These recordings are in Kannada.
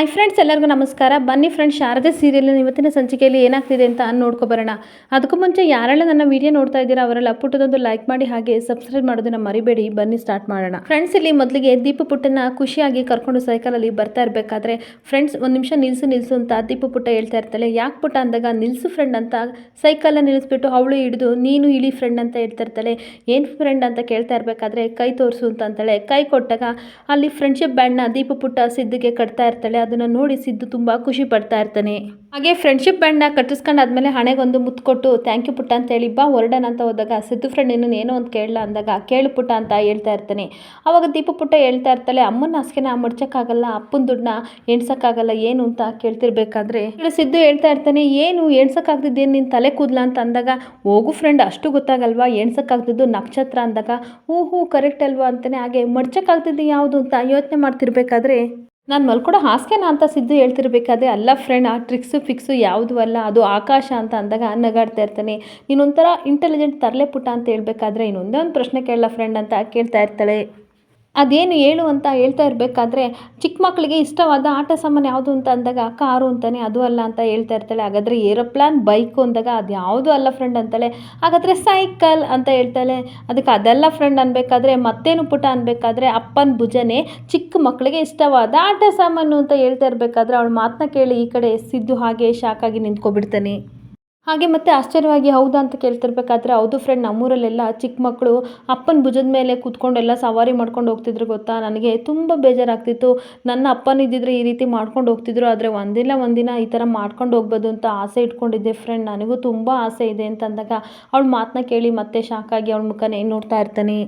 ಹಾಯ್ ಫ್ರೆಂಡ್ಸ್ ಎಲ್ಲರಿಗೂ ನಮಸ್ಕಾರ. ಬನ್ನಿ ಫ್ರೆಂಡ್ಸ್ ಶಾರದೆ ಸೀರಿಯಲ್ ಇವತ್ತಿನ ಸಂಚಿಕೆಯಲ್ಲಿ ಏನಾಗ್ತಿದೆ ಅಂತ ನೋಡ್ಕೊಬರೋಣ ಅದಕ್ಕೂ ಮುಂಚೆ ಯಾರೆಲ್ಲ ನನ್ನ ವಿಡಿಯೋ ನೋಡ್ತಾ ಇದ್ದೀರಾ, ಅವರೆಲ್ಲ ಪುಟ್ಟದೊಂದು ಲೈಕ್ ಮಾಡಿ ಹಾಗೆ ಸಬ್ಸ್ಕ್ರೈಬ್ ಮಾಡೋದನ್ನ ಮರಿಬೇಡಿ. ಬನ್ನಿ ಸ್ಟಾರ್ಟ್ ಮಾಡೋಣ. ಫ್ರೆಂಡ್ಸ್ ಇಲ್ಲಿ ಮೊದಲಿಗೆ ದೀಪ ಪುಟ್ಟನ ಖುಷಿಯಾಗಿ ಕರ್ಕೊಂಡು ಸೈಕಲಲ್ಲಿ ಬರ್ತಾ ಇರಬೇಕಾದ್ರೆ ಫ್ರೆಂಡ್ಸ್ ಒಂದು ನಿಮಿಷ ನಿಲ್ಸು ನಿಲ್ಸು ಅಂತ ದೀಪ ಪುಟ್ಟ ಹೇಳ್ತಾ ಇರ್ತಾಳೆ. ಯಾಕೆ ಪುಟ್ಟ ಅಂದಾಗ, ನಿಲ್ಸು ಫ್ರೆಂಡ್ ಅಂತ ಸೈಕಲ್ನ ನಿಲ್ಲಿಸ್ಬಿಟ್ಟು ಅವಳು ಹಿಡಿದು, ನೀನು ಇಳಿ ಫ್ರೆಂಡ್ ಅಂತ ಹೇಳ್ತಾ ಇರ್ತಾಳೆ. ಏನು ಫ್ರೆಂಡ್ ಅಂತ ಕೇಳ್ತಾ ಇರಬೇಕಾದ್ರೆ, ಕೈ ತೋರಿಸು ಅಂತ ಅಂತಾಳೆ. ಕೈ ಕೊಟ್ಟಾಗ ಅಲ್ಲಿ ಫ್ರೆಂಡ್ಶಿಪ್ ಬ್ಯಾಂಡ್ನ ದೀಪ ಪುಟ್ಟ ಸಿದ್ಧಿಗೆ ಕಟ್ತಾ ಇರ್ತಾಳೆ. ಅದನ್ನು ನೋಡಿ ಸಿದ್ದು ತುಂಬ ಖುಷಿ ಪಡ್ತಾ ಇರ್ತಾನೆ. ಹಾಗೆ ಫ್ರೆಂಡ್ಶಿಪ್ ಬ್ಯಾಂಡ್ನ ಕಟ್ಟಿಸ್ಕೊಂಡಾದ್ಮೇಲೆ ಹಣೆಗೊಂದು ಮುತ್ತು ಕೊಟ್ಟು ಥ್ಯಾಂಕ್ ಯು ಪುಟ್ಟ ಅಂತ ಹೇಳಿ, ಬಾ ಹೊರಡೋಣ ಅಂತ ಹೋದಾಗ, ಸಿದ್ದು ಫ್ರೆಂಡ್ ಇನ್ನೂ ಏನೋ ಒಂದು ಕೇಳಲ್ಲ ಅಂದಾಗ, ಕೇಳು ಪುಟ್ಟ ಅಂತ ಹೇಳ್ತಾ ಇರ್ತಾನೆ. ಆವಾಗ ದೀಪ ಪುಟ್ಟ ಹೇಳ್ತಾ ಇರ್ತಾಳೆ ಅಮ್ಮನ ಹಾಸಿಗೆನ ಮಡ್ಚೋಕ್ಕಾಗಲ್ಲ, ಅಪ್ಪನ ದುಡ್ಡನ್ನ ಎಣ್ಸೋಕ್ಕಾಗಲ್ಲ ಏನು ಅಂತ ಕೇಳ್ತಿರ್ಬೇಕಾದ್ರೆ? ಸಿದ್ದು ಹೇಳ್ತಾ ಇರ್ತಾನೆ, ಏನು ಎಣ್ಸೋಕ್ಕಾಗ್ದಿದ್ದೇನು ನಿನ್ನ ತಲೆ ಕೂದಲ ಅಂತ ಅಂದಾಗ, ಹೋಗು ಫ್ರೆಂಡ್ ಅಷ್ಟು ಗೊತ್ತಾಗಲ್ವಾ? ಎಣ್ಸೋಕ್ಕಾಗ್ದಿದ್ದು ನಕ್ಷತ್ರ ಅಂದಾಗ ಹೂ ಹೂ ಕರೆಕ್ಟ್ ಅಲ್ವಾ? ಅಂತಲೇ ಹಾಗೆ ಮಡ್ಚಕ್ಕಾಗ್ತಿದ್ದು ಯಾವುದು ಅಂತ ಯೋಚನೆ ಮಾಡ್ತಿರ್ಬೇಕಾದ್ರೆ ನಾನು ಮಲ್ಕೊಡೋ ಹಾಸಿಗೆನ ಅಂತ ಸಿದ್ದು ಹೇಳ್ತಿರ್ಬೇಕಾದ್ರೆ, ಅಲ್ಲ ಫ್ರೆಂಡ್ ಆ ಟ್ರಿಕ್ಸು ಫಿಕ್ಸು ಯಾವುದು ಅಲ್ಲ. ಅದು ಆಕಾಶ ಅಂತ ಅಂದಾಗ ನಗಾಡ್ತಾ ಇರ್ತಾನೆ. ನೀನೊಂಥರ ಇಂಟೆಲಿಜೆಂಟ್ ತರಲೆ ಪುಟ ಅಂತ ಹೇಳಬೇಕಾದ್ರೆ ಇನ್ನೊಂದೇ ಒಂದು ಪ್ರಶ್ನೆ ಕೇಳಲ್ಲ ಫ್ರೆಂಡ್ ಅಂತ ಕೇಳ್ತಾ ಇರ್ತಾಳೆ. ಅದೇನು ಹೇಳು ಅಂತ ಹೇಳ್ತಾ ಇರಬೇಕಾದ್ರೆ ಚಿಕ್ಕ ಮಕ್ಕಳಿಗೆ ಇಷ್ಟವಾದ ಆಟ ಸಾಮಾನು ಯಾವುದು ಅಂತ ಅಂದಾಗ ಕಾರು ಅಂತಾನೆ ಅದು ಅಲ್ಲ ಅಂತ ಹೇಳ್ತಾ ಇರ್ತಾಳೆ. ಹಾಗಾದರೆ ಏರೋಪ್ಲಾನ್, ಬೈಕು ಅಂದಾಗ ಅದು ಯಾವುದು ಅಲ್ಲ ಫ್ರೆಂಡ್ ಅಂತಾಳೆ. ಹಾಗಾದರೆ ಸೈಕಲ್ ಅಂತ ಹೇಳ್ತಾಳೆ. ಅದಕ್ಕೆ ಅದೆಲ್ಲ ಫ್ರೆಂಡ್ ಅನ್ಬೇಕಾದ್ರೆ ಮತ್ತೇನು ಪುಟ ಅನ್ಬೇಕಾದ್ರೆ ಅಪ್ಪನ ಭುಜನೇ ಚಿಕ್ಕ ಮಕ್ಕಳಿಗೆ ಇಷ್ಟವಾದ ಆಟ ಸಾಮಾನು ಅಂತ ಹೇಳ್ತಾ ಇರಬೇಕಾದ್ರೆ ಅವಳ ಮಾತನ್ನ ಕೇಳಿ ಈ ಕಡೆ ಸಿದ್ದು ಹಾಗೆ ಶಾಕಾಗಿ ನಿಂತ್ಕೊಬಿಡ್ತಾನೆ. ಹಾಗೆ ಮತ್ತೆ ಆಶ್ಚರ್ಯವಾಗಿ ಹೌದಾ ಅಂತ ಕೇಳ್ತಿರ್ಬೇಕಾದ್ರೆ ಹೌದು ಫ್ರೆಂಡ್ ನಮ್ಮೂರಲ್ಲೆಲ್ಲ ಚಿಕ್ಕ ಮಕ್ಕಳು ಅಪ್ಪನ ಭುಜದ ಮೇಲೆ ಕೂತ್ಕೊಂಡೆಲ್ಲ ಸವಾರಿ ಮಾಡ್ಕೊಂಡು ಹೋಗ್ತಿದ್ರು ಗೊತ್ತಾ? ನನಗೆ ತುಂಬ ಬೇಜಾರಾಗ್ತಿತ್ತು. ನನ್ನ ಅಪ್ಪನ ಇದ್ದಿದ್ರೆ ಈ ರೀತಿ ಮಾಡ್ಕೊಂಡು ಹೋಗ್ತಿದ್ರು, ಆದರೆ ಒಂದಿಲ್ಲ ಒಂದಿನ ಈ ಥರ ಮಾಡ್ಕೊಂಡು ಹೋಗ್ಬೋದು ಅಂತ ಆಸೆ ಇಟ್ಕೊಂಡಿದ್ದೆ ಫ್ರೆಂಡ್ ನನಗೂ ತುಂಬ ಆಸೆ ಇದೆ ಅಂತ ಅಂದಾಗ ಅವಳ ಮಾತನ್ನ ಕೇಳಿ ಮತ್ತೆ ಶಾಕಾಗಿ ಅವಳ ಮುಖನೇ ನೋಡ್ತಾ ಇರ್ತಾನೆ.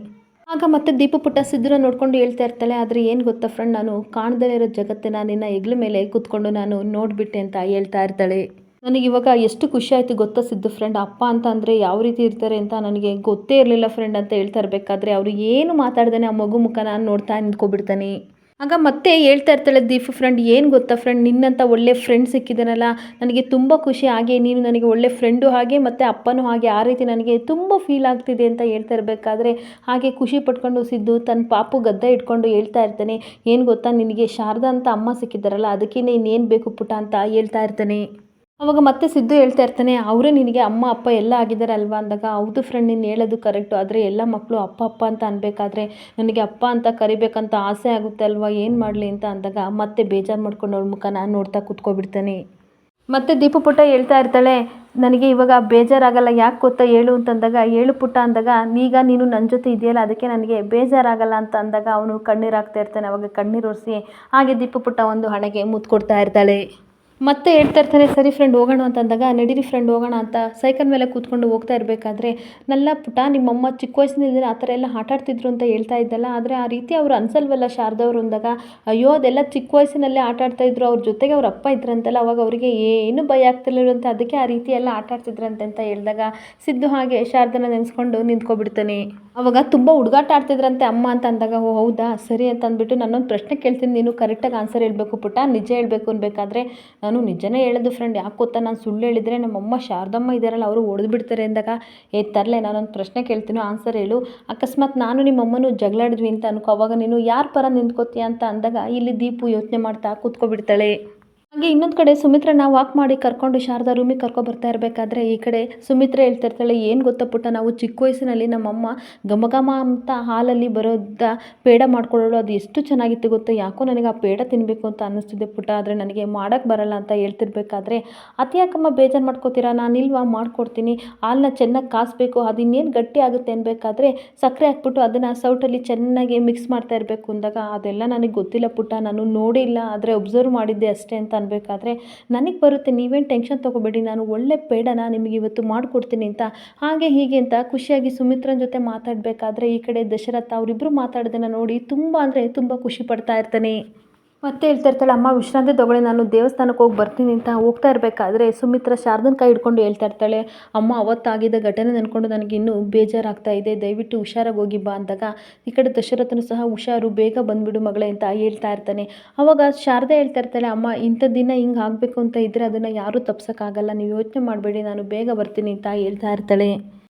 ಆಗ ಮತ್ತೆ ದೀಪ ಪುಟ್ಟ ಸಿದ್ದನ ನೋಡ್ಕೊಂಡು ಹೇಳ್ತಾ ಇರ್ತಾಳೆ, ಆದರೆ ಏನು ಗೊತ್ತಾ ಫ್ರೆಂಡ್ ನಾನು ಕಾಣ್ದಲೇ ಇರೋ ಜಗತ್ತಿನ ನಿನ್ನ ಹೆಗ್ಲ ಮೇಲೆ ಕೂತ್ಕೊಂಡು ನಾನು ನೋಡಿಬಿಟ್ಟೆ ಅಂತ ಹೇಳ್ತಾ ಇರ್ತಾಳೆ. ನನಗೆ ಇವಾಗ ಎಷ್ಟು ಖುಷಿ ಆಯಿತು ಗೊತ್ತಾ ಸಿದ್ದು ಫ್ರೆಂಡ್ ಅಪ್ಪ ಅಂತ ಅಂದರೆ ಯಾವ ರೀತಿ ಇರ್ತಾರೆ ಅಂತ ನನಗೆ ಗೊತ್ತೇ ಇರಲಿಲ್ಲ ಫ್ರೆಂಡ್ ಅಂತ ಹೇಳ್ತಾ ಇರಬೇಕಾದ್ರೆ ಅವರು ಏನು ಮಾತಾಡ್ದೇನೆ ಆ ಮಗು ಮುಖ ನಾನು ನೋಡ್ತಾ ನಿಂತ್ಕೊಬಿಡ್ತಾನೆ. ಆಗ ಮತ್ತೆ ಹೇಳ್ತಾ ಇರ್ತಾಳೆ, ದೀಪು ಫ್ರೆಂಡ್ ಏನು ಗೊತ್ತಾ ಫ್ರೆಂಡ್ ನಿನ್ನಂಥ ಒಳ್ಳೆ ಫ್ರೆಂಡ್ ಸಿಕ್ಕಿದ್ದಾನಲ್ಲ ನನಗೆ ತುಂಬ ಖುಷಿ, ಹಾಗೆ ನೀನು ನನಗೆ ಒಳ್ಳೆ ಫ್ರೆಂಡು ಹಾಗೆ ಮತ್ತು ಅಪ್ಪನೂ ಹಾಗೆ ಆ ರೀತಿ ನನಗೆ ತುಂಬ ಫೀಲ್ ಆಗ್ತಿದೆ ಅಂತ ಹೇಳ್ತಾ ಇರಬೇಕಾದ್ರೆ ಹಾಗೆ ಖುಷಿ ಪಟ್ಕೊಂಡು ಸಿದ್ದು ತನ್ನ ಪಾಪು ಗದ್ದೆ ಇಟ್ಕೊಂಡು ಹೇಳ್ತಾ ಇರ್ತಾನೆ, ಏನು ಗೊತ್ತಾ ನಿನಗೆ ಶಾರದಾ ಅಂತ ಅಮ್ಮ ಸಿಕ್ಕಿದ್ದಾರಲ್ಲ, ಅದಕ್ಕೆ ಇನ್ನೇನು ಬೇಕು ಪುಟ? ಅಂತ ಹೇಳ್ತಾ ಇರ್ತಾನೆ. ಅವಾಗ ಮತ್ತೆ ಸಿದ್ದು ಹೇಳ್ತಾ ಇರ್ತಾನೆ, ಅವರೇ ನಿನಗೆ ಅಮ್ಮ, ಅಪ್ಪ ಎಲ್ಲ ಆಗಿದ್ದಾರೆ ಅಲ್ವಾ? ಅಂದಾಗ, ಹೌದು ಫ್ರೆಂಡ್ ನೀನು ಹೇಳೋದು ಕರೆಕ್ಟು ಆದರೆ ಎಲ್ಲ ಮಕ್ಕಳು ಅಪ್ಪ ಅಪ್ಪ ಅಂತ ಅನ್ಬೇಕಾದ್ರೆ ನನಗೆ ಅಪ್ಪ ಅಂತ ಕರಿಬೇಕಂತ ಆಸೆ ಆಗುತ್ತೆ ಅಲ್ವಾ? ಏನು ಮಾಡಲಿ ಅಂತ ಅಂದಾಗ, ಮತ್ತೆ ಬೇಜಾರು ಮಾಡ್ಕೊಂಡು ಅವ್ರ ಮುಖ ನಾನು ನೋಡ್ತಾ ಕೂತ್ಕೊಬಿಡ್ತಾನೆ. ಮತ್ತೆ ದೀಪು ಪುಟ್ಟ ಹೇಳ್ತಾ ಇರ್ತಾಳೆ, ನನಗೆ ಇವಾಗ ಬೇಜಾರಾಗಲ್ಲ, ಯಾಕೆ ಗೊತ್ತಾ ಹೇಳು? ಅಂತಂದಾಗ, ಹೇಳು ಪುಟ್ಟ ಅಂದಾಗ ಈಗ ನೀನು ನನ್ನ ಜೊತೆ ಇದೆಯಲ್ಲ, ಅದಕ್ಕೆ ನನಗೆ ಬೇಜಾರಾಗಲ್ಲ, ಅಂತ ಅಂದಾಗ, ಅವನು ಕಣ್ಣೀರು ಹಾಕ್ತಾ ಇರ್ತಾನೆ, ಅವಾಗ ಕಣ್ಣೀರು ಒರೆಸಿ, ಹಾಗೆ ದೀಪು ಪುಟ್ಟ ಒಂದು ಹಣೆಗೆ ಮುತ್ತು ಕೊಡ್ತಾ ಇರ್ತಾಳೆ. ಮತ್ತೆ ಹೇಳ್ತಾ ಇರ್ತಾರೆ, ಸರಿ ಫ್ರೆಂಡ್ ಹೋಗೋಣ ಅಂತ ಅಂದಾಗ ನಡೀರಿ ಫ್ರೆಂಡ್ ಹೋಗೋಣ ಅಂತ ಸೈಕಲ್ ಮೇಲೆ ಕೂತ್ಕೊಂಡು ಹೋಗ್ತಾ ಇರಬೇಕಾದ್ರೆ, ನಲ್ಲ ಪುಟ ನಿಮ್ಮಮ್ಮ ಚಿಕ್ಕ ವಯಸ್ಸಿನಿಂದಲೇ ಆ ಥರ ಎಲ್ಲ ಆಟಾಡ್ತಿದ್ರು ಅಂತ ಹೇಳ್ತಾ ಇದ್ದಲ್ಲ, ಆದರೆ ಆ ರೀತಿ ಅವರು ಅನ್ಸಲ್ವಲ್ಲ ಶಾರದವ್ರು ಅಂದಾಗ, ಅಯ್ಯೋ, ಅದೆಲ್ಲ ಚಿಕ್ಕ ವಯಸ್ಸಿನಲ್ಲೇ ಆಟ ಆಡ್ತಾ ಇದ್ರು, ಅವ್ರ ಜೊತೆಗೆ ಅವ್ರ ಅಪ್ಪ ಇದ್ರಂತಲ್ಲ, ಅವಾಗ ಅವರಿಗೆ ಏನು ಭಯ ಆಗ್ತಿರ್ಲಿಲ್ಲಂತೆ ಅದಕ್ಕೆ ಆ ರೀತಿ ಎಲ್ಲ ಆಟ ಆಡ್ತಿದ್ರಂತೆ ಅಂತ ಹೇಳಿದಾಗ, ಸಿದ್ದು ಹಾಗೆ ಶಾರದನ ನೆನೆಸ್ಕೊಂಡು ನಿಂತ್ಕೊಬಿಡ್ತಾನೆ. ಅವಾಗ ತುಂಬ ಹುಡುಗಾಟ ಆಡ್ತಿದ್ರಂತೆ ಅಮ್ಮ ಅಂತ ಅಂದಾಗ, ಓ, ಹೌದಾ? ಸರಿ ಅಂತ ಅಂದ್ಬಿಟ್ಟು ನಾನೊಂದು ಪ್ರಶ್ನೆ ಕೇಳ್ತೀನಿ, ನೀನು ಕರೆಕ್ಟಾಗಿ ಆನ್ಸರ್ ಹೇಳಬೇಕು ಪುಟ್ಟ ನಿಜ ಹೇಳಬೇಕು ಅನ್ಬೇಕಾದ್ರೆ ನಾನು ನಿಜನೇ ಹೇಳೋದು ಫ್ರೆಂಡ್ ಯಾಕೆ ಗೊತ್ತಾ? ನಾನು ಸುಳ್ಳು ಹೇಳಿದರೆ ನಮ್ಮಮ್ಮ ಶಾರದಮ್ಮ ಇದ್ದಾರಲ್ಲ, ಅವರು ಹೊಡೆದು ಬಿಡ್ತಾರೆ ಅಂದಾಗ, ಏ, ತರಲೆ, ನಾನೊಂದು ಪ್ರಶ್ನೆ ಕೇಳ್ತೀನಿ ಆನ್ಸರ್ ಹೇಳು. ಅಕಸ್ಮಾತ್ ನಾನು ನಿಮ್ಮಮ್ಮನೂ ಜಗಳಾಡಿದ್ವಿ ಅಂತ ಅನ್ಕೋ, ಅವಾಗ ನೀನು ಯಾರ ಪರ ನಿಂತ್ಕೋತೀಯ? ಅಂತ ಅಂದಾಗ, ಇಲ್ಲಿ ದೀಪು ಯೋಚನೆ ಮಾಡ್ತಾ ಕೂತ್ಕೊಬಿಡ್ತಾಳೆ. ಹಾಗೆ ಇನ್ನೊಂದು ಕಡೆ ಸುಮಿತ್ರನ ವಾಕ್ ಮಾಡಿ ಕರ್ಕೊಂಡು ಶಾರದಾ ರೂಮಿಗೆ ಕರ್ಕೊ ಬರ್ತಾ ಇರಬೇಕಾದ್ರೆ ಈ ಕಡೆ ಸುಮಿತ್ರ ಹೇಳ್ತಾ ಇರ್ತಾಳೆ, ಏನು ಗೊತ್ತಾ ಪುಟ್ಟ, ನಾವು ಚಿಕ್ಕ ವಯಸ್ಸಿನಲ್ಲಿ ನಮ್ಮಮ್ಮ ಗಮಗಮ ಅಂತ ಹಾಲಲ್ಲಿ ಬರೋದ ಪೇಡ ಮಾಡ್ಕೊಳ್ಳೋಳು, ಅದು ಎಷ್ಟು ಚೆನ್ನಾಗಿತ್ತು ಗೊತ್ತಾ? ಯಾಕೋ ನನಗೆ ಆ ಪೇಡ ತಿನ್ನಬೇಕು ಅಂತ ಅನ್ನಿಸ್ತಿದೆ ಪುಟ್ಟ, ಆದರೆ ನನಗೆ ಮಾಡೋಕ್ಕೆ ಬರಲ್ಲ ಅಂತ ಹೇಳ್ತಿರ್ಬೇಕಾದ್ರೆ, ಅತಿ ಯಾಕಮ್ಮ ಬೇಜಾರು ಮಾಡ್ಕೋತೀರಾ? ಇಲ್ವಾ? ಮಾಡ್ಕೊಡ್ತೀನಿ. ಹಾಲನ್ನ ಚೆನ್ನಾಗಿ ಕಾಸಬೇಕು, ಅದು ಇನ್ನೇನು ಗಟ್ಟಿ ಆಗುತ್ತೆ ಅನ್ಬೇಕಾದ್ರೆ ಸಕ್ಕರೆ ಹಾಕ್ಬಿಟ್ಟು ಅದನ್ನು ಸೌಟಲ್ಲಿ ಚೆನ್ನಾಗಿ ಮಿಕ್ಸ್ ಮಾಡ್ತಾ ಇರಬೇಕು ಅಂದಾಗ, ಅದೆಲ್ಲ ನನಗೆ ಗೊತ್ತಿಲ್ಲ ಪುಟ್ಟ, ನಾನು ನೋಡಿಲ್ಲ ಆದರೆ ಒಬ್ಸರ್ವ್ ಮಾಡಿದ್ದೆ ಅಷ್ಟೇ ಅಂತ ಅನ್ಬೇಕಾದ್ರೆ, ನನಗೆ ಬರುತ್ತೆ, ನೀವೇನು ಟೆನ್ಷನ್ ತೊಗೋಬೇಡಿ, ನಾನು ಒಳ್ಳೆ ಪೇಡನ ನಿಮಗೆ ಇವತ್ತು ಮಾಡಿಕೊಡ್ತೀನಿ ಅಂತ. ಹಾಗೆ ಹೀಗೆ ಅಂತ ಖುಷಿಯಾಗಿ ಸುಮಿತ್ರನ ಜೊತೆ ಮಾತಾಡಬೇಕಾದ್ರೆ ಈ ಕಡೆ ದಶರಥ ಅವರಿಬ್ಬರು ಮಾತಾಡೋದನ್ನು ನೋಡಿ ತುಂಬ ಅಂದರೆ ತುಂಬ ಖುಷಿ ಪಡ್ತಾ ಇರ್ತಾನೆ. ಮತ್ತೆ ಹೇಳ್ತಾ ಇರ್ತಾಳೆ, ಅಮ್ಮ, ವಿಶ್ರಾಂತಿ ತಗೊಳ್ಳಿ, ನಾನು ದೇವಸ್ಥಾನಕ್ಕೆ ಹೋಗಿ ಬರ್ತೀನಿ ಅಂತ ಹೋಗ್ತಾ ಇರಬೇಕಾದ್ರೆ ಸುಮಿತ್ರ ಶಾರದನ ಕೈ ಹಿಡ್ಕೊಂಡು ಹೇಳ್ತಾ ಇರ್ತಾಳೆ, ಅಮ್ಮ, ಅವತ್ತಾಗಿದ್ದ ಘಟನೆ ನೆನ್ಕೊಂಡು ನನಗೆ ಇನ್ನೂ ಬೇಜಾರಾಗ್ತಾ ಇದೆ, ದಯವಿಟ್ಟು ಹುಷಾರಾಗಿ ಹೋಗಿ ಬಾ ಅಂದಾಗ, ಈ ಕಡೆ ದಶರಥನು ಸಹ, ಹುಷಾರು, ಬೇಗ ಬಂದುಬಿಡು ಮಗಳೇ ಅಂತ ಹೇಳ್ತಾ ಇರ್ತಾನೆ. ಅವಾಗ ಶಾರದೆ ಹೇಳ್ತಾ ಇರ್ತಾಳೆ, ಅಮ್ಮ, ಇಂಥ ದಿನ ಹಿಂಗೆ ಆಗಬೇಕು ಅಂತ ಇದ್ದರೆ ಅದನ್ನು ಯಾರೂ ತಪ್ಸೋಕ್ಕಾಗಲ್ಲ, ನೀವು ಯೋಚನೆ ಮಾಡಬೇಡಿ, ನಾನು ಬೇಗ ಬರ್ತೀನಿ ಅಂತ ಹೇಳ್ತಾ ಇರ್ತಾಳೆ.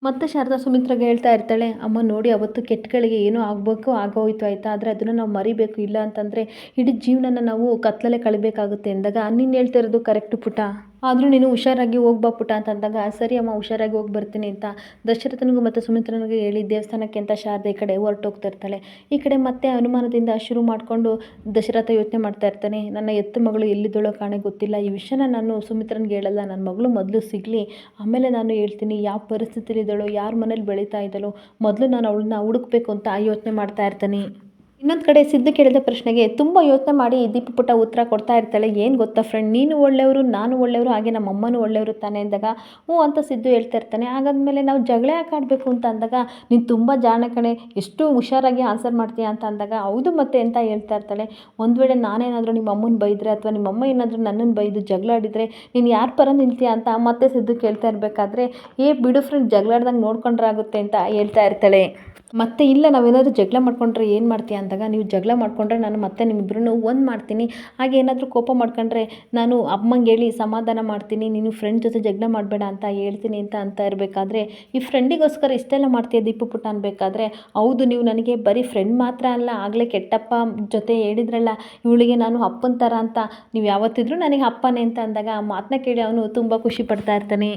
ಮತ್ತೆ ಶಾರದಾ ಸುಮಿತ್ರಾಗೆ ಹೇಳ್ತಾ ಇರ್ತಾಳೆ, ಅಮ್ಮ ನೋಡಿ ಅವತ್ತು ಕೆಟ್ಟಗಳಿಗೆ ಏನೋ ಆಗಬೇಕು, ಆಗೋಯ್ತು ಆಯ್ತಾ? ಆದರೆ ಅದನ್ನು ನಾವು ಮರಿಬೇಕು, ಇಲ್ಲ ಅಂತಂದರೆ ಇಡೀ ಜೀವನನ ನಾವು ಕತ್ತಲಲ್ಲೇ ಕಳಿಬೇಕಾಗುತ್ತೆ ಅಂದಾಗ, ನೀನು ಹೇಳ್ತಾ ಇರೋದು ಕರೆಕ್ಟು ಪುಟ. ಆದರೂ ನೀನು ಹುಷಾರಾಗಿ ಹೋಗ್ಬಾ ಅಂತ ಅಂದಾಗ, ಸರಿ ಅಮ್ಮ, ಹುಷಾರಾಗಿ ಹೋಗಿ ಬರ್ತೀನಿ ಅಂತ ದಶರಥನಿಗೂ ಮತ್ತು ಸುಮಿತ್ರನಿಗೂ ಹೇಳಿ ದೇವಸ್ಥಾನಕ್ಕೆ ಅಂತ ಶಾರದೆ ಈ ಕಡೆ ಹೊರಟೋಗ್ತಾ ಇರ್ತಾಳೆ. ಈ ಕಡೆ ಮತ್ತೆ ಅನುಮಾನದಿಂದ ಶುರು ಮಾಡಿಕೊಂಡು ದಶರಥ ಯೋಚನೆ ಮಾಡ್ತಾ ಇರ್ತಾನೆ, ನನ್ನ ಎತ್ತು ಮಗಳು ಎಲ್ಲಿದ್ದಳೋ ಕಾಣೆ ಗೊತ್ತಿಲ್ಲ, ಈ ವಿಷಯನ ನಾನು ಸುಮಿತ್ರನಿಗೆ ಹೇಳಲ್ಲ, ನನ್ನ ಮಗಳು ಮೊದಲು ಸಿಗಲಿ, ಆಮೇಲೆ ನಾನು ಹೇಳ್ತೀನಿ ಯಾವ ಪರಿಸ್ಥಿತಿಲಿ ಇದ್ದಳು, ಯಾರ ಮನೇಲಿ ಬೆಳೀತಾ ಇದ್ದಾಳೋ, ಮೊದಲು ನಾನು ಅವಳನ್ನ ಹುಡುಕ್ಬೇಕು ಅಂತ ಯೋಚನೆ ಮಾಡ್ತಾ ಇರ್ತಾನೆ. ಇನ್ನೊಂದು ಕಡೆ ಸಿದ್ದು ಕೇಳಿದ ಪ್ರಶ್ನೆಗೆ ತುಂಬ ಯೋಚನೆ ಮಾಡಿ ದೀಪ ಪುಟ್ಟ ಉತ್ತರ ಕೊಡ್ತಾ ಇರ್ತಾಳೆ. ಏನು ಗೊತ್ತಾ ಫ್ರೆಂಡ್ ನೀನು ಒಳ್ಳೆಯವರು, ನಾನು ಒಳ್ಳೆಯವರು, ಹಾಗೆ ನಮ್ಮ ಅಮ್ಮನೂ ಒಳ್ಳೆಯವರು ತಾನೆ ಅಂದಾಗ ಹ್ಞೂ ಅಂತ ಸಿದ್ದು ಹೇಳ್ತಾ ಇರ್ತಾನೆ. ಹಾಗಾದ್ಮೇಲೆ ನಾವು ಜಗಳ ಯಾಕೆ ಆಡಬೇಕು ಅಂತ ಅಂದಾಗ ನೀನು ತುಂಬ ಜಾಣ ಕಣೆ, ಎಷ್ಟು ಹುಷಾರಾಗಿ ಆನ್ಸರ್ ಮಾಡ್ತೀಯಾ ಅಂತ ಅಂದಾಗ ಹೌದು ಮತ್ತೆ ಅಂತ ಹೇಳ್ತಾ ಇರ್ತಾಳೆ. ಒಂದು ವೇಳೆ ನಾನೇನಾದರೂ ನಿಮ್ಮ ಅಮ್ಮನ ಬೈದರೆ ಅಥವಾ ನಿಮ್ಮ ಅಮ್ಮ ಏನಾದರೂ ನನ್ನನ್ನು ಬೈದು ಜಗಳ ಆಡಿದರೆ ನೀನು ಯಾರ ಪರ ನಿಲ್ತೀಯ ಅಂತ ಮತ್ತೆ ಸಿದ್ದು ಕೇಳ್ತಾ ಇರಬೇಕಾದ್ರೆ, ಏ ಬಿಡು ಫ್ರೆಂಡ್ ಜಗಳಾಡ್ದಂಗೆ ನೋಡ್ಕೊಂಡ್ರಾಗುತ್ತೆ ಅಂತ ಹೇಳ್ತಾ ಇರ್ತಾಳೆ. ಮತ್ತೆ ಇಲ್ಲ, ನಾವೇನಾದರೂ ಜಗಳ ಮಾಡ್ಕೊಂಡ್ರೆ ಏನು ಮಾಡ್ತೀಯ ಅಂದಾಗ, ನೀವು ಜಗಳ ಮಾಡಿಕೊಂಡ್ರೆ ನಾನು ಮತ್ತೆ ನಿಮ್ಮಿಬ್ಬರನ್ನು ಒಂದು ಮಾಡ್ತೀನಿ. ಹಾಗೆ ಏನಾದರೂ ಕೋಪ ಮಾಡ್ಕೊಂಡ್ರೆ ನಾನು ಅಮ್ಮಂಗೆ ಹೇಳಿ, ಸಮಾಧಾನ ಮಾಡ್ತೀನಿ, ನೀನು ಫ್ರೆಂಡ್ ಜೊತೆ ಜಗಳ ಮಾಡಬೇಡ ಅಂತ ಹೇಳ್ತೀನಿ ಅಂತ ಅಂತ ಇರಬೇಕಾದ್ರೆ, ಈ ಫ್ರೆಂಡಿಗೋಸ್ಕರ ಇಷ್ಟೆಲ್ಲ ಮಾಡ್ತೀಯ ದೀಪು ಪುಟ್ಟ ಅನ್ಬೇಕಾದ್ರೆ, ಹೌದು, ನೀವು ನನಗೆ ಬರೀ ಫ್ರೆಂಡ್ ಮಾತ್ರ ಅಲ್ಲ, ಆಗಲೇ ಕೆಟ್ಟಪ್ಪ ಜೊತೆ ಹೇಳಿದ್ರಲ್ಲ, ಇವಳಿಗೆ ನಾನು ಅಪ್ಪನ ಥರ ಅಂತ, ನೀವು ಯಾವತ್ತಿದ್ರೂ ನನಗೆ ಅಪ್ಪನೇ ಅಂತ ಅಂದಾಗ ಆ ಮಾತನ್ನ ಕೇಳಿ ಅವನು ತುಂಬ ಖುಷಿ ಪಡ್ತಾ ಇರ್ತಾನೆ.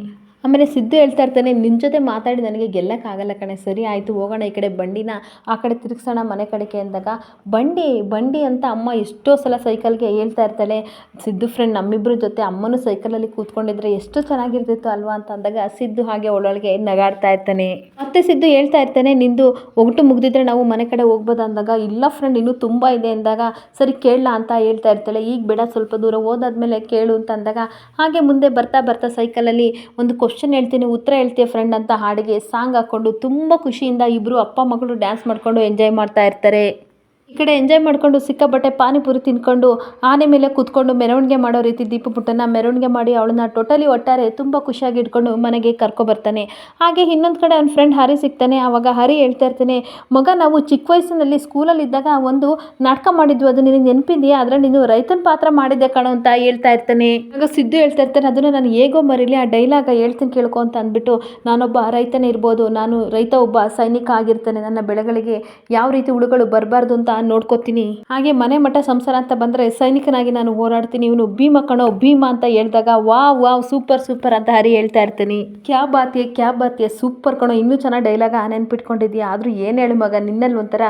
ಆಮೇಲೆ ಸಿದ್ದು ಹೇಳ್ತಾ ಇರ್ತಾನೆ ನಿನ್ನ ಜೊತೆ ಮಾತಾಡಿ ನನಗೆ ಗೆಲ್ಲಕ್ಕಾಗಲ್ಲ ಕಣೆ. ಸರಿ ಆಯಿತು, ಹೋಗೋಣ ಈ ಕಡೆ ಬಂಡಿನ, ಆ ಕಡೆ ತಿರುಗಿಸೋಣ ಮನೆ ಕಡೆಗೆ ಅಂದಾಗ, ಬಂಡಿ ಬಂಡಿ ಅಂತ ಅಮ್ಮ ಎಷ್ಟೋ ಸಲ ಸೈಕಲ್ಗೆ ಹೇಳ್ತಾ ಇರ್ತಾಳೆ. ಸಿದ್ದು ಫ್ರೆಂಡ್ ನಮ್ಮಿಬ್ಬರ ಜೊತೆ ಅಮ್ಮನೂ ಸೈಕಲಲ್ಲಿ ಕೂತ್ಕೊಂಡಿದ್ರೆ ಎಷ್ಟು ಚೆನ್ನಾಗಿರ್ತಿತ್ತು ಅಲ್ವಾ ಅಂತ ಅಂದಾಗ ಸಿದ್ದು ಹಾಗೆ ಒಳೊಳಗೆ ನಗಾಡ್ತಾ ಇರ್ತಾನೆ. ಮತ್ತೆ ಸಿದ್ದು ಹೇಳ್ತಾ ಇರ್ತಾನೆ, ನಿಂದು ಒಗಟು ಮುಗಿದಿದ್ರೆ ನಾವು ಮನೆ ಕಡೆ ಹೋಗ್ಬೋದು? ಅಂದಾಗ, ಇಲ್ಲ ಫ್ರೆಂಡ್ ಇನ್ನೂ ತುಂಬ ಇದೆ. ಅಂದಾಗ, ಸರಿ ಕೇಳಲ್ಲ ಅಂತ ಹೇಳ್ತಾ ಇರ್ತಾಳೆ. ಈಗ ಬೇಡ ಸ್ವಲ್ಪ ದೂರ ಹೋದಾದ್ಮೇಲೆ ಕೇಳು ಅಂತ ಅಂದಾಗ, ಹಾಗೆ ಮುಂದೆ ಬರ್ತಾ ಬರ್ತಾ ಸೈಕಲಲ್ಲಿ ಒಂದು ಹೇಳ್ತೀನಿ, ಉತ್ತರ ಹೇಳ್ತೀಯ ಫ್ರೆಂಡ್ ಅಂತ ಹಾಡಿಗೆ ಸಾಂಗ್ ಹಾಕ್ಕೊಂಡು ತುಂಬ ಖುಷಿಯಿಂದ ಇಬ್ಬರು ಅಪ್ಪ ಮಗಳು ಡ್ಯಾನ್ಸ್ ಮಾಡಿಕೊಂಡು ಎಂಜಾಯ್ ಮಾಡ್ತಾ ಇರ್ತಾರೆ. ಈ ಕಡೆ ಎಂಜಾಯ್ ಮಾಡಿಕೊಂಡು ಸಿಕ್ಕಾಪಟ್ಟೆ ಪಾನಿಪುರಿ ತಿನ್ಕೊಂಡು ಆನೆ ಮೇಲೆ ಕೂತ್ಕೊಂಡು ಮೆರವಣಿಗೆ ಮಾಡೋ ರೀತಿ ದೀಪ ಪುಟ್ಟನ ಮೆರವಣಿಗೆ ಮಾಡಿ ಅವಳನ್ನ ಟೋಟಲಿ ಒಟ್ಟಾರೆ ತುಂಬ ಖುಷಿಯಾಗಿ ಇಟ್ಕೊಂಡು ಮನೆಗೆ ಕರ್ಕೊಬರ್ತಾನೆ ಹಾಗೆ ಇನ್ನೊಂದು ಕಡೆ ಅವ್ನ ಫ್ರೆಂಡ್ ಹರಿ ಸಿಗ್ತಾನೆ. ಆವಾಗ ಹರಿ ಹೇಳ್ತಾ ಇರ್ತಾನೆ, ಮಗ, ನಾವು ಚಿಕ್ಕ ವಯಸ್ಸಿನಲ್ಲಿ ಸ್ಕೂಲಲ್ಲಿದ್ದಾಗ ಒಂದು ನಾಟಕ ಮಾಡಿದ್ವಿ. ಅದು ನಿನಗೆ ನೆನಪಿದೆಯಾ? ಆದರೆ ನೀನು ರೈತನ ಪಾತ್ರ ಮಾಡಿದ್ದೆ ಕಣೋ? ಅಂತ ಹೇಳ್ತಾ ಇರ್ತಾನೆ. ಆಗ ಸಿದ್ದು ಹೇಳ್ತಾ ಇರ್ತಾನೆ, ಅದನ್ನು ನಾನು ಹೇಗೋ ಮರೀಲಿ, ಆ ಡೈಲಾಗ ಹೇಳ್ತೀನಿ ಕೇಳ್ಕೊ ಅಂತ ಅಂದ್ಬಿಟ್ಟು ನಾನೊಬ್ಬ ರೈತನೇ ಇರ್ಬೋದು. ನಾನು ರೈತ, ಒಬ್ಬ ಸೈನಿಕ ಆಗಿರ್ತಾನೆ. ನನ್ನ ಬೆಳೆಗಳಿಗೆ ಯಾವ ರೀತಿ ಹುಳುಗಳು ಬರಬಾರ್ದು ಅಂತ ನೋಡ್ಕೋತೀನಿ. ಹಾಗೆ ಮನೆ ಮಠ ಸಂಸಾರ ಅಂತ ಬಂದರೆ ಸೈನಿಕನಾಗಿ ನಾನು ಹೋರಾಡ್ತೀನಿ. ಇವನು ಭೀಮ ಕಣೋ, ಭೀಮ ಅಂತ ಹೇಳಿದಾಗ ವಾವ್ ವಾವ್, ಸೂಪರ್ ಸೂಪರ್ ಅಂತ ಹರಿ ಹೇಳ್ತಾ ಇರ್ತೀನಿ. ಕ್ಯಾ ಬಾತಿಯ ಕ್ಯಾ ಬಾತಿಯ, ಸೂಪರ್ ಕಣೋ. ಇನ್ನೂ ಚೆನ್ನಾಗಿ ಡೈಲಾಗ ನೆನ್ಪಿಟ್ಕೊಂಡಿದ್ಯಾ ಆದರೂ ಏನು ಹೇಳು ಮಗ, ನಿನ್ನಲ್ಲಿ ಒಂಥರ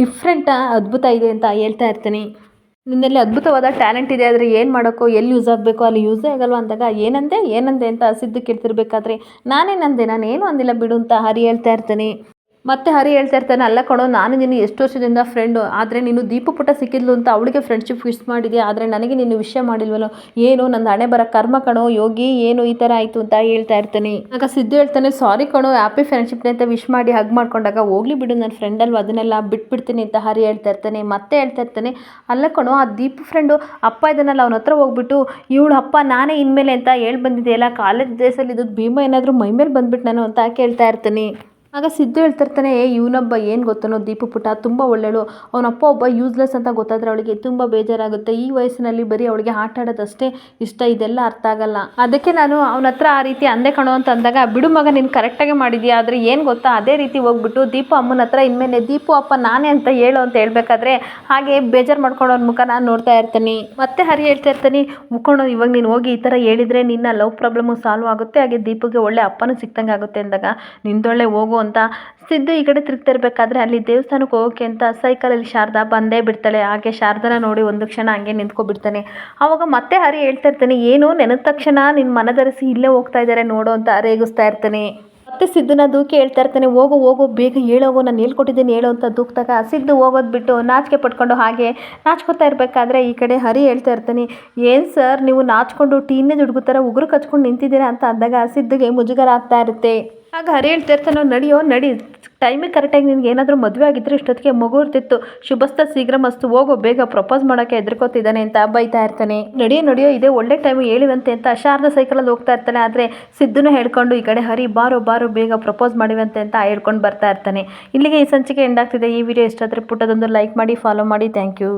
ಡಿಫ್ರೆಂಟ್ ಅದ್ಭುತ ಇದೆ ಅಂತ ಹೇಳ್ತಾ ಇರ್ತೀನಿ. ನಿನ್ನಲ್ಲಿ ಅದ್ಭುತವಾದ ಟ್ಯಾಲೆಂಟ್ ಇದೆ, ಆದರೆ ಏನು ಮಾಡೋಕ್ಕೋ ಎಲ್ಲಿ ಯೂಸ್ ಆಗಬೇಕು, ಅಲ್ಲಿ ಯೂಸೇ ಆಗಲ್ವ ಅಂದಾಗ ಏನಂದೆ ಏನಂದೆ ಅಂತ ಸಿದ್ಧ ಕೇಳ್ತಿರ್ಬೇಕಾದ್ರೆ ನಾನೇನಂದೆ ನಾನು ಏನು ಅಂದಿಲ್ಲ ಬಿಡು ಅಂತ ಹರಿ ಹೇಳ್ತಾ ಇರ್ತೀನಿ. ಮತ್ತೆ ಹರಿ ಹೇಳ್ತಾ ಇರ್ತಾನೆ, ಅಲ್ಲ ಕಣೋ, ನಾನು ನೀನು ಎಷ್ಟು ವರ್ಷದಿಂದ ಫ್ರೆಂಡು ಆದರೆ ನೀನು ದೀಪ ಪುಟ ಸಿಕ್ಕಿದ್ಲು ಅಂತ ಅವಳಿಗೆ ಫ್ರೆಂಡ್ಶಿಪ್ ಫಿಕ್ಸ್ ಮಾಡಿದೆ ಆದರೆ ನನಗೆ ನೀನು ವಿಷಯ ಮಾಡಿಲ್ವಲ್ಲೋ? ಏನು ನನ್ನ ಹಣೆ ಬರ ಕರ್ಮ ಕಣೋ, ಯೋಗಿ, ಏನು ಈ ಥರ ಆಯಿತು ಅಂತ ಹೇಳ್ತಾ ಇರ್ತಾನೆ. ಆಗ ಸಿದ್ದು ಹೇಳ್ತಾನೆ ಸಾರಿ ಕಣೋ ಹ್ಯಾಪಿ ಫ್ರೆಂಡ್ಶಿಪ್ನೇ ಅಂತ ವಿಶ್ ಮಾಡಿ ಹಗ್ ಮಾಡ್ಕೊಂಡಾಗ ಹೋಗ್ಲಿ ಬಿಡು ನನ್ನ ಫ್ರೆಂಡ್ ಅಲ್ವ? ಅದನ್ನೆಲ್ಲ ಬಿಟ್ಬಿಡ್ತೀನಿ ಅಂತ ಹರಿ ಹೇಳ್ತಾ ಇರ್ತಾನೆ. ಮತ್ತೆ ಹೇಳ್ತಾ ಇರ್ತಾನೆ, ಅಲ್ಲ ಕಣೋ, ಆ ದೀಪ ಫ್ರೆಂಡು ಅಪ್ಪ ಇದನ್ನೆಲ್ಲ ಅವನ ಹತ್ರ ಹೋಗ್ಬಿಟ್ಟು, ಇವಳು ಅಪ್ಪ ನಾನೇ ಇನ್ಮೇಲೆ ಅಂತ ಹೇಳಿ ಬಂದಿದೆಯಲ್ಲ, ಕಾಲೇಜ್ ಡೇಸಲ್ಲಿ ಇದ್ದು ಭೀಮ ಏನಾದರೂ ಮೈಮೇಲೆ ಬಂದ್ಬಿಟ್ಟು ನಾನು ಅಂತ ಕೇಳ್ತಾ ಇರ್ತೀನಿ. ಆಗ ಸಿದ್ದು ಹೇಳ್ತಿರ್ತಾನೆ ಇವನೊಬ್ಬ ಏನು ಗೊತ್ತನೋ, ದೀಪು ಪುಟ ತುಂಬ ಒಳ್ಳೆಯಳು ಅವನಪ್ಪ ಒಬ್ಬ ಯೂಸ್ಲೆಸ್ ಅಂತ ಗೊತ್ತಾದರೆ ಅವಳಿಗೆ ತುಂಬ ಬೇಜಾರಾಗುತ್ತೆ. ಈ ವಯಸ್ಸಿನಲ್ಲಿ ಬರೀ ಅವಳಿಗೆ ಆಟ ಆಡೋದಷ್ಟೇ ಇಷ್ಟ, ಇದೆಲ್ಲ ಅರ್ಥ ಆಗಲ್ಲ. ಅದಕ್ಕೆ ನಾನು ಅವನ ಹತ್ರ ಆ ರೀತಿ ಅಂದೆ ಕಣೋ ಅಂತ ಅಂದಾಗ, ಬಿಡು ಮಗ, ನೀನು ಕರೆಕ್ಟಾಗಿ ಮಾಡಿದ್ಯಾ? ಆದರೆ ಏನು ಗೊತ್ತಾ? ಅದೇ ರೀತಿ ಹೋಗ್ಬಿಟ್ಟು ದೀಪು ಅಮ್ಮನ ಹತ್ರ ಇನ್ಮೇಲೆ ದೀಪು ಅಪ್ಪ ನಾನೇ ಅಂತ ಹೇಳು ಅಂತ ಹೇಳ್ಬೇಕಾದ್ರೆ, ಹಾಗೆ ಬೇಜಾರು ಮಾಡ್ಕೊಳ್ಳೋನ ಮುಖ ನಾನು ನೋಡ್ತಾ ಇರ್ತೀನಿ. ಮತ್ತೆ ಹರಿ ಹೇಳ್ತಾ ಇರ್ತೀನಿ ಮುಕ್ಕೊಂಡು ಇವಾಗ ನೀನು ಹೋಗಿ ಈ ಥರ ಹೇಳಿದರೆ ನಿನ್ನ ಲವ್ ಪ್ರಾಬ್ಲಮ್ಮು ಸಾಲ್ವ್ ಆಗುತ್ತೆ. ಹಾಗೆ ದೀಪಿಗೆ ಒಳ್ಳೆ ಅಪ್ಪನೂ ಸಿಕ್ತಂಗೆ ಆಗುತ್ತೆ ಅಂದಾಗ, ನಿಂದೊಳ್ಳೆ ಹೋಗು ಅಂತ ಸಿದ್ದು ಈ ಕಡೆ ತಿರುಗ್ತಿರ್ಬೇಕಾದ್ರೆ ಅಲ್ಲಿ ದೇವಸ್ಥಾನಕ್ಕೆ ಹೋಗೋಕೆ ಅಂತ ಸೈಕಲಲ್ಲಿ ಶಾರದಾ ಬಂದೇ ಬಿಡ್ತಾಳೆ. ಹಾಗೆ ಶಾರದನ ನೋಡಿ ಒಂದು ಕ್ಷಣ ಹಂಗೆ ನಿಂತ್ಕೊಬಿಡ್ತಾನೆ. ಆವಾಗ ಮತ್ತೆ ಹರಿ ಹೇಳ್ತಾ ಇರ್ತಾನೆ, ಏನು ನೆನೆದ ತಕ್ಷಣ ನಿನ್ನ ಮನದರಿಸಿ ಇಲ್ಲೇ ಹೋಗ್ತಾ ಇದ್ದಾರೆ ನೋಡು ಅಂತ ರೇಗಿಸ್ತಾ ಇರ್ತಾನೆ. ಮತ್ತೆ ಸಿದ್ದನ ದೂಕಿ ಹೇಳ್ತಾ ಇರ್ತಾನೆ, ಹೋಗು ಹೋಗು, ಬೇಗ ಹೇಳೋಗು ನಾನು ಹೇಳ್ಕೊಟ್ಟಿದ್ದೀನಿ ಹೇಳು ಅಂತ ದೂಕ್ದಾಗ ಸಿದ್ದು ಹೋಗೋದು ಬಿಟ್ಟು ನಾಚಿಕೆ ಪಟ್ಕೊಂಡು ಹಾಗೆ ನಾಚ್ಕೊತಾ ಇರಬೇಕಾದ್ರೆ ಈ ಕಡೆ ಹರಿ ಹೇಳ್ತಾ ಇರ್ತಾನೆ, ಏನು ಸರ್, ನೀವು ನಾಚ್ಕೊಂಡು ಟೀನೇಜ್ ಹುಡುಗು ಥರ ಉಗುರು ಕಚ್ಕೊಂಡು ನಿಂತಿದ್ದೀರಾ ಅಂತ ಅಂದಾಗ ಸಿದ್ದಿಗೆ ಮುಜುಗರ ಆಗ್ತಾ ಇರುತ್ತೆ. ಆಗ ಹರಿ ಹೇಳ್ತಾ ಇರ್ತಾನೆ ನಡಿಯೋ, ನಡಿ. ಟೈಮಿಗೆ ಕರೆಕ್ಟಾಗಿ ನಿನಗೆ ಏನಾದರೂ ಮದುವೆ ಆಗಿದ್ದರೆ ಇಷ್ಟೊತ್ತಿಗೆ ಮಗು ಇರ್ತಿತ್ತು. ಶುಭಸ್ತ, ಶೀಘ್ರ ಮಸ್ತು, ಹೋಗೋ, ಬೇಗ ಪ್ರಪೋಸ್ ಮಾಡೋಕ್ಕೆ ಎದುರ್ಕೋತಿದ್ದಾನೆ ಅಂತ ಬೈತಾ ಇರ್ತಾನೆ. ನಡೆಯೋ ನಡೆಯೋ, ಇದೇ ಒಳ್ಳೆ ಟೈಮ್ ಹೇಳಿವಂತೆ ಅಂತ ಶಾರದಾ ಸೈಕಲಲ್ಲಿ ಹೋಗ್ತಾ ಇರ್ತಾನೆ. ಆದರೆ ಸಿದ್ಧನೂ ಹೇಳ್ಕೊಂಡು ಈ ಕಡೆ ಹರಿ ಬಾರೋ ಬಾರೋ, ಬೇಗ ಪ್ರಪೋಸ್ ಮಾಡಿವಂತೆ ಅಂತ ಹೇಳ್ಕೊಂಡು ಬರ್ತಾ ಇರ್ತಾನೆ. ಇಲ್ಲಿಗೆ ಈ ಸಂಚಿಕೆ ಎಂಡಾಗ್ತಿದೆ ಈ ವಿಡಿಯೋ ಇಷ್ಟ ಆದರೆ ಪುಟ್ಟದೊಂದು ಲೈಕ್ ಮಾಡಿ ಫಾಲೋ ಮಾಡಿ. Thank you